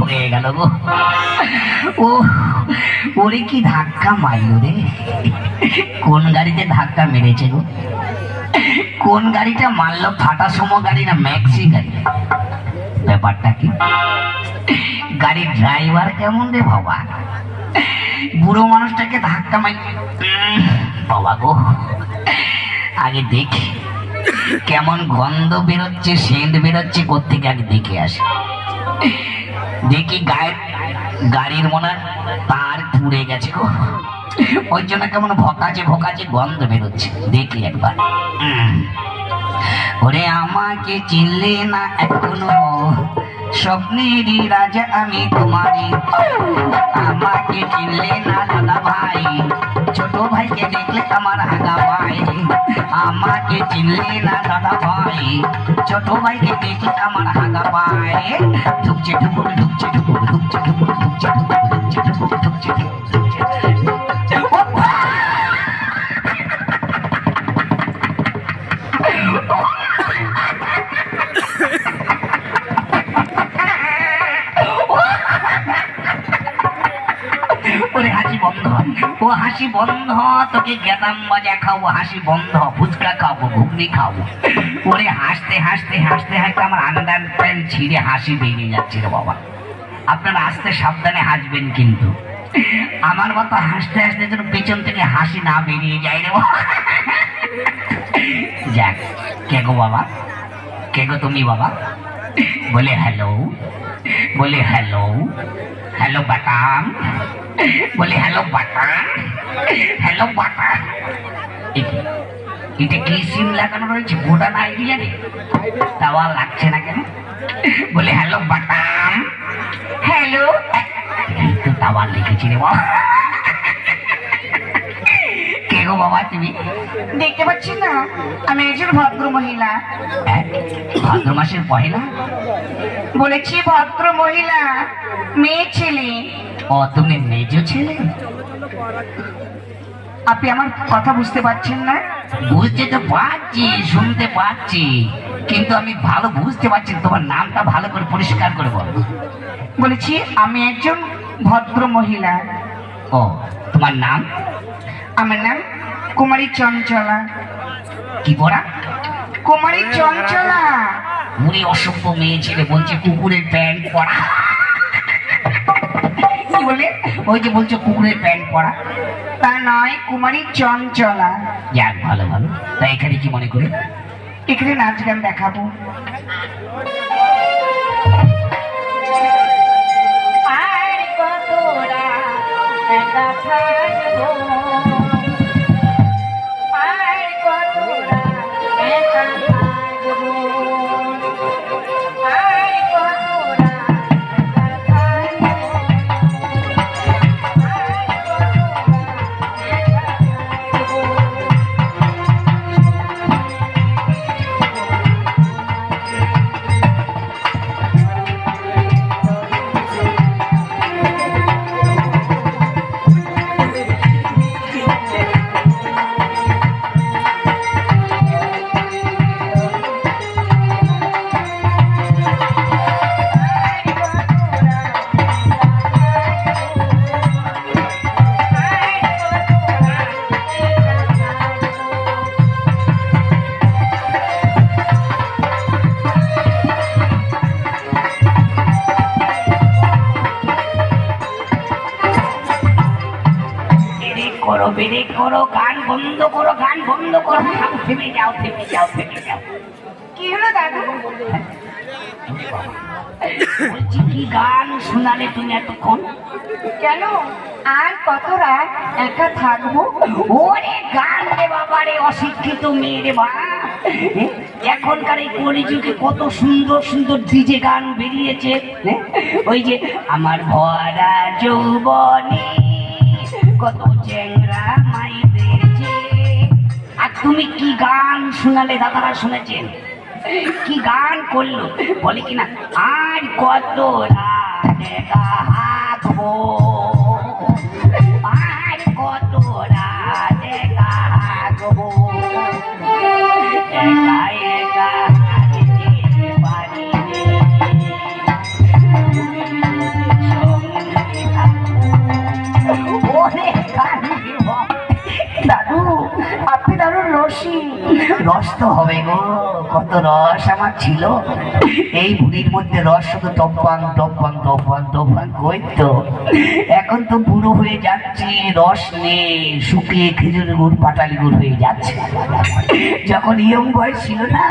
গেল গো ও, ওরে কি ধাক্কা মারলো রে? কোন গাড়িতে ধাক্কা মেরেছে গো? কোন গাড়িটা মারলো? ফাটা সম গাড়ি না ম্যাক্সি গাড়ি? ব্যাপারটা কি? গাড়ির ড্রাইভার কেমন রে বাবা? বুড়ো মানুষটাকে ধাক্কা মাই বাবা গো। আগে দেখি। কেমন গন্ধ বেরোচ্ছে, সেন্ট বেরোচ্ছে কোথেকে আগে দেখে আসি। দেখি গায়ের গাড়ির মনে তার পুড়ে গেছে গো। ওই জন্য কেমন ভকাচে ভকাচে গন্ধ বেরোচ্ছে। দেখি একবার। ওরে আমাকে চিনলে না এখনও। স্বপ্নেরই রাজা আমি তোমারই। আমাকে চিনলে না দাদা ভাই, ছোট ভাইকে দেখলে আমার আগা ভাই। আমাকে চিনলে না দাদা ভাই, ছোট ভাইকে দেখলে আমার আগা ভাই। ঢুকছে ঢুকুর ঢুকছে ঢুকুর ঢুকছে ঢুকুর ঢুকছে ঢুকুর ও হাসি বন্ধ, তোকে গেদাম মজা খাব, হাসি বন্ধ, ফুচকা খাব, ঘুগনি খাব। ওরে হাসতে হাসতে হাসতে হাসতে আমার আন্ডার প্যান্ট ছিঁড়ে হাসি বেরিয়ে যাচ্ছে রে বাবা। আপনারা আসতে সাবধানে হাসবেন কিন্তু। আমার মতো হাসতে হাসতে যেন পেছন থেকে হাসি না বেরিয়ে যায় রে বাবা। যাক, কে গো বাবা? কে গো তুমি বাবা? বলে হ্যালো বলে হ্যালো হ্যালো বাটাম। বলে হ্যালো বাটাম হ্যালো বাটাম এটা কি সিম লাগানো রয়েছে? ভোটার আইডিয়া নেই তাও আর লাগছে না কেন? বলে হ্যালো বাটাম হ্যালো। তো তাওয়ার লিখেছি রে বাবা। কে গো বাবা তুমি? দেখতে পাচ্ছেন না। আমি একজন ভদ্র মহিলা। হ্যাঁ? ভাদ্র মাসের পহেলা? বলেছি ভদ্র মহিলা মেয়ে ছেলে। ও তুমি মেজো ছেলে? আপনি আমার কথা বুঝতে পারছেন না? বুঝতে তো পারছি, শুনতে পাচ্ছি কিন্তু আমি ভালো বুঝতে পারছি তোমার নামটা ভালো করে পরিষ্কার করে বলো। বলেছি, আমি একজন ভদ্র মহিলা। ও, তোমার নাম? আমার নাম কুমারী চঞ্চলা। কি পড়া কুমারী চঞ্চলা। উনি অসভ্য মেয়ে ছেলে, বলছে কুকুরের প্যান্ট বলে ওই যে বলছে কুকুরের প্যান্ট পরা। তা নয় কুমারী চঞ্চলা। যাক ভালো ভালো। তা এখানে কি মনে করে? এখানে নাচ গান দেখাবো। আর কতরা একা বেরেক করো গান বন্ধ করো গান বন্ধ করো সব থেমে যাও থেমে যাও থেমে যাও। কি হলো দাদু? বলছি কি গান শোনালে তুমি এতক্ষণ? কেন? আর কত রাত একা থাকব? ওরে গান রে বাবা রে অশিক্ষিত মেয়ে রে বা। এখনকার এই কলিযুগে কত সুন্দর সুন্দর ডিজে গান বেরিয়েছে? ওই যে আমার ভরা যৌবনে কত আর তুমি কি গান শোনালে দাদারা শুনেছেন? কি গান করল? বলে কিনা, আর কত রাত আর কত রাত রস তো হবে গো, কত রস আমার ছিল। এই ভুড়ির মধ্যে রস শুধু টপান টপাং টপাং টপাং কই তো? এখন তো বুড়ো হয়ে যাচ্ছে, রস নেই, শুকিয়ে খেজুর গুড়, পাটালি গুড় হয়ে যাচ্ছে। যখন ইয়ং বয়স ছিল না